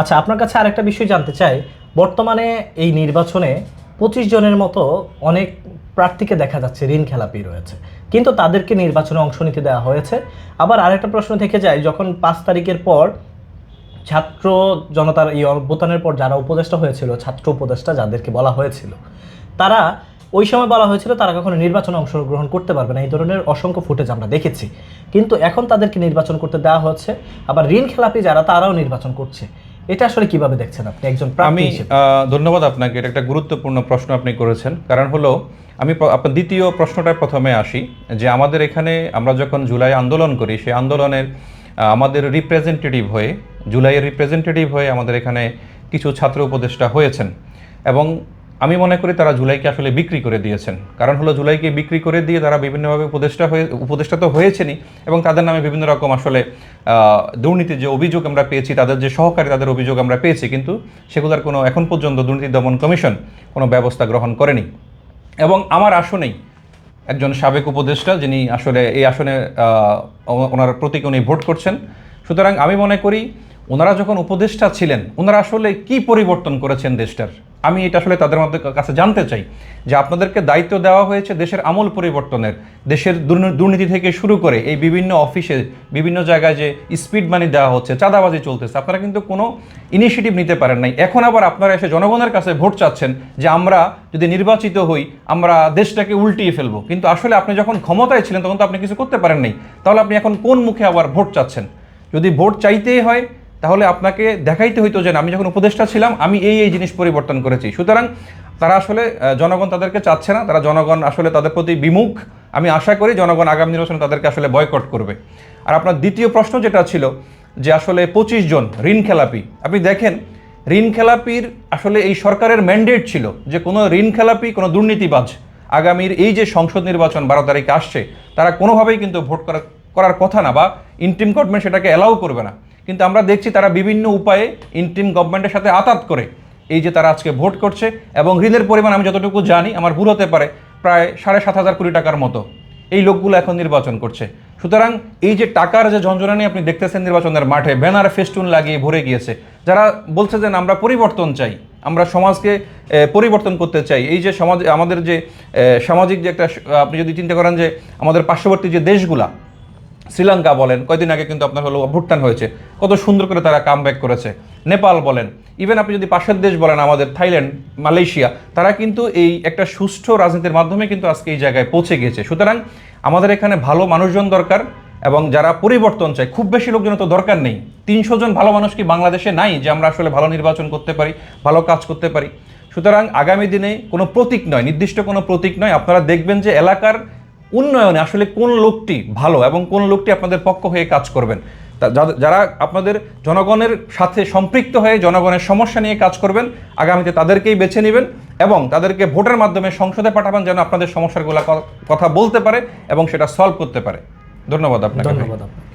আচ্ছা আপনার কাছে আরেকটা বিষয় জানতে চাই। বর্তমানে এই নির্বাচনে পঁচিশ জনের মতো অনেক প্রার্থীকে দেখা যাচ্ছে, ঋণ খেলাপি রয়েছে। কিন্তু তাদেরকে নির্বাচনে অংশ নিতে দেওয়া হয়েছে। আবার আরেকটা প্রশ্ন থেকে যায়, যখন পাঁচ তারিখের পর ছাত্র জনতার এই অভ্যুত্থানের পর যারা উপদেষ্টা হয়েছিল, ছাত্র উপদেষ্টা যাদেরকে বলা হয়েছিল, তারা ওই সময় বলা হয়েছিল তারা কখনো নির্বাচনে অংশগ্রহণ করতে পারবে না। এই ধরনের অসংখ্য ফুটেজ আমরা দেখেছি। কিন্তু এখন তাদেরকে নির্বাচন করতে দেওয়া হচ্ছে। আবার ঋণ খেলাপি যারা, তারাও নির্বাচন করছে। এটা আসলে কীভাবে দেখছেন আপনি একজন আমি ধন্যবাদ আপনাকে এটা একটা গুরুত্বপূর্ণ প্রশ্ন আপনি করেছেন। কারণ হলো আমি আপনার দ্বিতীয় প্রশ্নটা প্রথমে আসি যে আমাদের এখানে আমরা যখন জুলাই আন্দোলন করি সেই আন্দোলনের আমাদের রিপ্রেজেন্টেটিভ হয়ে জুলাইয়ের রিপ্রেজেন্টেটিভ হয়ে আমাদের এখানে কিছু ছাত্র উপদেষ্টা হয়েছেন। এবং আমি মনে করি তারা জুলাইকে আসলে বিক্রি করে দিয়েছেন। কারণ হলো জুলাইকে বিক্রি করে দিয়ে তারা বিভিন্নভাবে উপদেষ্টা হয়ে, উপদেষ্টা তো হয়েছেনই এবং তাদের নামে বিভিন্ন রকম আসলে দুর্নীতির যে অভিযোগ আমরা পেয়েছি, তাদের যে সহকারী তাদের অভিযোগ আমরা পেয়েছি, কিন্তু সেগুলোর কোনো এখন পর্যন্ত দুর্নীতি দমন কমিশন কোনো ব্যবস্থা গ্রহণ করেনি। এবং আমার আসনেই একজন সাবেক উপদেষ্টা যিনি আসলে এই আসনে ওনার প্রতীক উনি ভোট করছেন। সুতরাং আমি মনে করি ওনারা যখন উপদেষ্টা ছিলেন, ওনারা আসলে কি পরিবর্তন করেছেন দেশটার? আমি এটা আসলে তাদের মধ্যে কাছে জানতে চাই যে আপনাদেরকে দায়িত্ব দেওয়া হয়েছে দেশের আমূল পরিবর্তনের, দেশের দুর্নীতি থেকে শুরু করে এই বিভিন্ন অফিসে, বিভিন্ন জায়গায় যে স্পিড মানি দেওয়া হচ্ছে, চাঁদাবাজি চলতেছে, আপনারা কিন্তু কোনো ইনিশিয়েটিভ নিতে পারেন নাই। এখন আবার আপনারা এসে জনগণের কাছে ভোট চাচ্ছেন যে আমরা যদি নির্বাচিত হই, আমরা দেশটাকে উল্টিয়ে ফেলব। কিন্তু আসলে আপনি যখন ক্ষমতায় ছিলেন, তখন তো আপনি কিছু করতে পারেন নাই। তাহলে আপনি এখন কোন মুখে আবার ভোট চাচ্ছেন? যদি ভোট চাইতেই হয় তাহলে আপনাকে দেখাইতে হইতো যে আমি যখন উপদেষ্টা ছিলাম, আমি এই এই জিনিস পরিবর্তন করেছি। সুতরাং তারা আসলে জনগণ তাদেরকে চাচ্ছে না, তারা জনগণ আসলে তাদের প্রতি বিমুখ। আমি আশা করি জনগণ আগামী নির্বাচনে তাদেরকে আসলে বয়কট করবে। আর আপনার দ্বিতীয় প্রশ্ন যেটা ছিল, যে আসলে পঁচিশ জন ঋণ খেলাপি, আপনি দেখেন, ঋণ খেলাপির আসলে এই সরকারের ম্যান্ডেট ছিল যে কোনো ঋণ খেলাপি, কোনো দুর্নীতিবাজ আগামীর এই যে সংসদ নির্বাচন বারো তারিখে আসছে, তারা কোনোভাবেই কিন্তু ভোট করা, করার কথা না বা ইন্টিম গভর্নমেন্ট সেটাকে অ্যালাউ করবে না। কিন্তু আমরা দেখছি তারা বিভিন্ন উপায়ে ইন্টিম গভর্নমেন্টের সাথে আতাত করে এই যে তারা আজকে ভোট করছে এবং ঋণের পরিমাণ আমি যতটুকু জানি আমার ভুল হতে পারে, প্রায় সাড়ে সাত হাজার কোটি টাকার মতো এই লোকগুলো এখন নির্বাচন করছে। সুতরাং এই যে টাকার যে ঝঞ্ঝনানি আপনি দেখতেছেন নির্বাচনের মাঠে, ব্যানার ফেস্টুন লাগিয়ে ভরে গিয়েছে, যারা বলছে যে আমরা পরিবর্তন চাই, আমরা সমাজকে পরিবর্তন করতে চাই, এই যে সমাজ, আমাদের যে সামাজিক যে একটা, আপনি যদি চিন্তা করেন যে আমাদের পার্শ্ববর্তী যে দেশগুলা শ্রীলঙ্কা বলেন কয়দিন আগে কিন্তু আপনার হলো ভুটান হয়েছে, কত সুন্দর করে তারা কাম ব্যাক করেছে। নেপাল বলেন ইভেন আপনি যদি পাশের দেশ বলেন, আমাদের থাইল্যান্ড, মালয়েশিয়া, তারা কিন্তু এই একটা সুষ্ঠু রাজনীতির মাধ্যমে কিন্তু আজকে এই জায়গায় পৌঁছে গিয়েছে। সুতরাং আমাদের এখানে ভালো মানুষজন দরকার এবং যারা পরিবর্তন চায়, খুব বেশি লোকজন তো দরকার নেই। তিনশো জন ভালো মানুষ কি বাংলাদেশে নাই যে আমরা আসলে ভালো নির্বাচন করতে পারি, ভালো কাজ করতে পারি? সুতরাং আগামী দিনে কোনো প্রতীক নয়, নির্দিষ্ট কোনো প্রতীক নয়। আপনারা দেখবেন যে এলাকার উন্নয়নে আসলে কোন লোকটি ভালো এবং কোন লোকটি আপনাদের পক্ষ হয়ে কাজ করবেন? যারা আপনাদের জনগণের সাথে সম্পৃক্ত হয়ে জনগণের সমস্যা নিয়ে কাজ করবেন, আগামীতে তাদেরকেই বেছে নেবেন এবং তাদেরকে ভোটের মাধ্যমে সংসদে পাঠাবেন যেন আপনাদের সমস্যাগুলো কথা বলতে পারে এবং সেটা সলভ করতে পারে। ধন্যবাদ আপনাকে ধন্যবাদ আপনাকে।